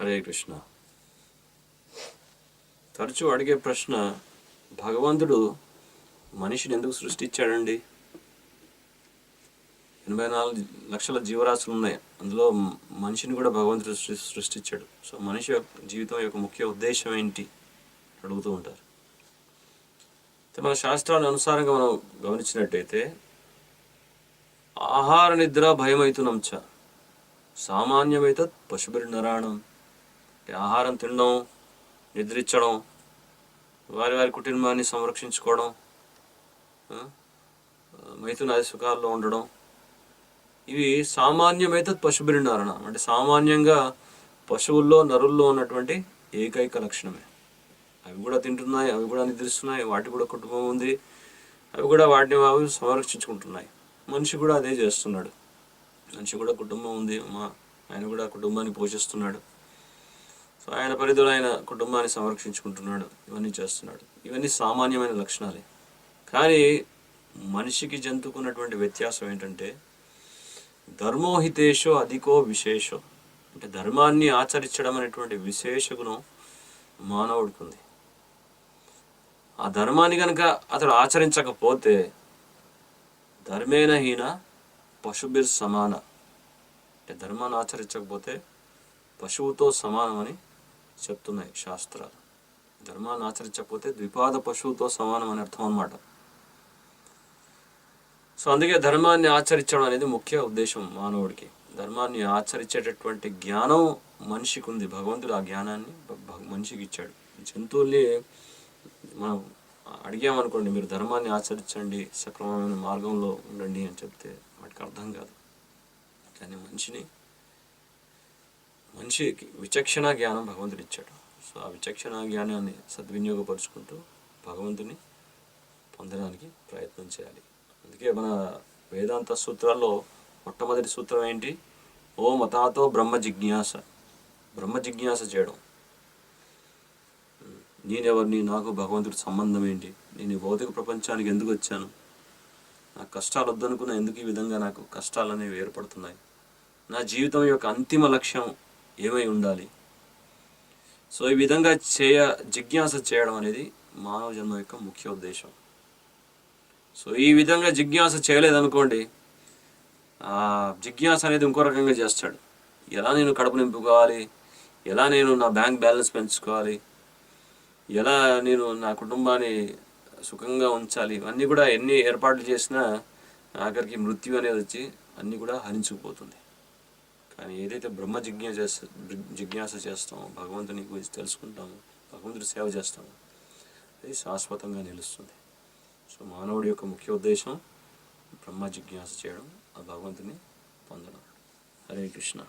హరే కృష్ణ. తరచూ అడిగే ప్రశ్న భగవంతుడు మనిషిని ఎందుకు సృష్టించాడండి? ఎనభై నాలుగు లక్షల జీవరాశులు ఉన్నాయి. అందులో మనిషిని కూడా భగవంతుడు సృష్టించాడు. సో మనిషి యొక్క జీవితం యొక్క ముఖ్య ఉద్దేశం ఏంటి అడుగుతూ ఉంటారు. మన శాస్త్రాల అనుసారంగా మనం గమనించినట్టయితే ఆహార నిద్ర భయమైతునం చ సామాన్యమైతే పశుభిర్నరాణం అంటే ఆహారం తినడం నిద్రించడం వారి వారి కుటుంబాన్ని సంరక్షించుకోవడం మైథునాది సుఖాల్లో ఉండడం ఇవి సామాన్యమైతే పశుభిర్నరణ అంటే సామాన్యంగా పశువుల్లో నరుల్లో ఉన్నటువంటి ఏకైక లక్షణమే. అవి కూడా తింటున్నాయి అవి కూడా నిద్రిస్తున్నాయి వాటి కూడా కుటుంబం ఉంది. అవి కూడా వాటిని అవి సంరక్షించుకుంటున్నాయి. మనిషి కూడా అదే చేస్తున్నాడు. మనిషి కూడా కుటుంబం ఉంది మా ఆయన కూడా కుటుంబాన్ని పోషిస్తున్నాడు. సో ఆయన పరిధిలో ఆయన కుటుంబాన్ని సంరక్షించుకుంటున్నాడు. ఇవన్నీ చేస్తున్నాడు. ఇవన్నీ సామాన్యమైన లక్షణాలే. కానీ మనిషికి జంతుకున్నటువంటి వ్యత్యాసం ఏంటంటే ధర్మోహితేషో అధికో విశేషో. అంటే ధర్మాన్ని ఆచరించడం అనేటువంటి విశేష గుణం మానవుడికి ఉంది ఆ ధర్మాన్ని కనుక అతడు ఆచరించకపోతే ధర్మేన హీన పశుభిర్ సమాన అంటే ధర్మాన్ని ఆచరించకపోతే పశువుతో సమానమని చెప్తున్నాయి శాస్త్రాలు. ధర్మాన్ని ఆచరించకపోతే ద్విపాద పశువుతో సమానం అని అర్థం అన్నమాట. సో అందుకే ధర్మాన్ని ఆచరించడం అనేది ముఖ్య ఉద్దేశం మానవుడికి. ధర్మాన్ని ఆచరించేటటువంటి జ్ఞానం మనిషికి ఉంది భగవంతుడు ఆ జ్ఞానాన్ని మనిషికి ఇచ్చాడు. జంతువుల్ని మనం అడిగామనుకోండి మీరు ధర్మాన్ని ఆచరించండి సక్రమమైన మార్గంలో ఉండండి అని చెప్తే వాటికి అర్థం కాదు. కానీ మనిషిని మంచి విచక్షణ జ్ఞానం భగవంతుడు ఇచ్చాడు. సో ఆ విచక్షణ జ్ఞానాన్ని సద్వినియోగపరుచుకుంటూ భగవంతుని పొందడానికి ప్రయత్నం చేయాలి. అందుకే మన వేదాంత సూత్రాల్లో మొట్టమొదటి సూత్రం ఏంటి? ఓ మతాతో బ్రహ్మ జిజ్ఞాస. బ్రహ్మ జిజ్ఞాస చేయడం. నేనెవరిని నాకు భగవంతుడి సంబంధం ఏంటి? నేను భౌతిక ప్రపంచానికి ఎందుకు వచ్చాను? నాకు కష్టాలు వద్దనుకున్న ఎందుకు ఈ విధంగా నాకు కష్టాలు అనేవి ఏర్పడుతున్నాయి? నా జీవితం యొక్క అంతిమ లక్ష్యం ఏమై ఉండాలి? సో ఈ విధంగా చేయ జిజ్ఞాస చేయడం అనేది మానవ జన్మ యొక్క ముఖ్య ఉద్దేశం. సో ఈ విధంగా జిజ్ఞాస చేయలేదనుకోండి జిజ్ఞాస అనేది ఇంకో రకంగా చేస్తాడు. ఎలా నేను కడుపు నింపుకోవాలి? ఎలా నేను నా బ్యాంక్ బ్యాలెన్స్ పెంచుకోవాలి? ఎలా నేను నా కుటుంబాన్ని సుఖంగా ఉంచాలి? ఇవన్నీ కూడా ఎన్ని ఏర్పాట్లు చేసినా ఆఖరికి మృత్యు అనేది వచ్చి అన్నీ కూడా హరించుకుపోతుంది. కానీ ఏదైతే బ్రహ్మ జిజ్ఞాస జిజ్ఞాస చేస్తామో భగవంతుని గురించి తెలుసుకుంటామో భగవంతుడి సేవ చేస్తామో అది శాశ్వతంగా నిలుస్తుంది. సో మానవుడి యొక్క ముఖ్య ఉద్దేశం బ్రహ్మ జిజ్ఞాస చేయడం ఆ భగవంతుని పొందడం. హరే కృష్ణ.